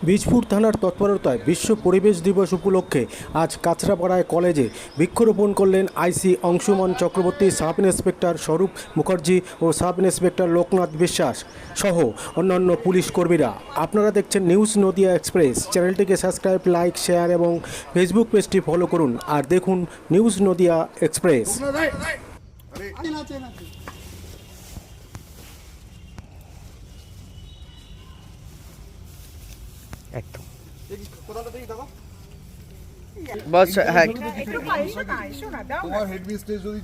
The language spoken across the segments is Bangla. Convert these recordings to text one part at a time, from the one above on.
বীজপুর থানার তৎপরতায় বিশ্ব পরিবেশ দিবস উপলক্ষে আজ কাছড়াপাড়ায় কলেজে বৃক্ষরোপণ করলেন IC Anshuman Chakraborty sub inspector Swarup Mukherjee ও সাব ইন্সপেক্টর লোকনাথ বিশ্বাস সহ অন্যান্য পুলিশ কর্মীরা আপনারা দেখছেন নিউজ নদিয়া এক্সপ্রেস চ্যানেলটিকে সাবস্ক্রাইব লাইক শেয়ার এবং ফেসবুক পেজটি ফলো করুন আর দেখুন নিউজ নদিয়া এক্সপ্রেস একদম। বস হ্যাঁ। তোমার হেড মিস্ট্রেস যদি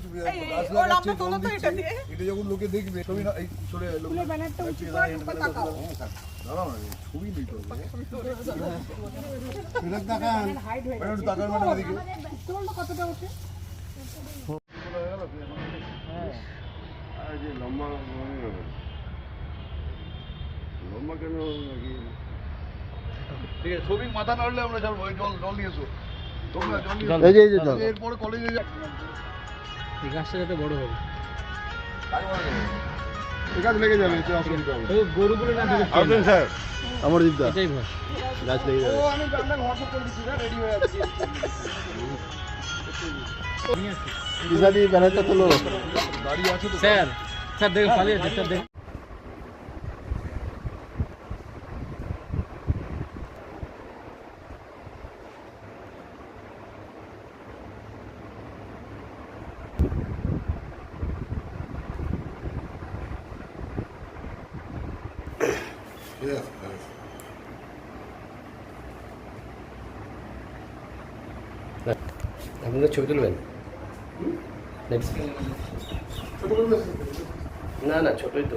এটা যখন লোকে দেখবে ছবি না এই সরে লোক ব্যানারটা উঁচু করে তাকাও। দাঁড়াও না ছবি নেই তো এটা দেখান একটু তাকান ম্যাডাম এদিকে। তোলটা কতটা ওঠে লম্বা লম্বা কেন নাকি? ঠিক আছে ছবি মাথা নাড়লে আমরা যাব জল জল নিয়ে এসো। তোমরা জল নিয়ে এই যে এই যে জল। এরপরে কলেজে এই গাছটা যাতে বড় হবে। ঠিক আছে লেগে যাবে অসুবিধা হবে গরুগুলো না স্যার। আমার দিদা এটাই ভয় গাছ লেগে যাবে। আমি গামলা ঘর করে দিচ্ছি রেডি হয়ে যাচ্ছে। ইসাদি ব্যানারটা তোলো। দাঁড়িয়ে আছে তো। স্যার স্যার দেখুন পালিয়ে স্যার দেখুন। আপনারা ছবি তুলবেন না না ছোটোই তো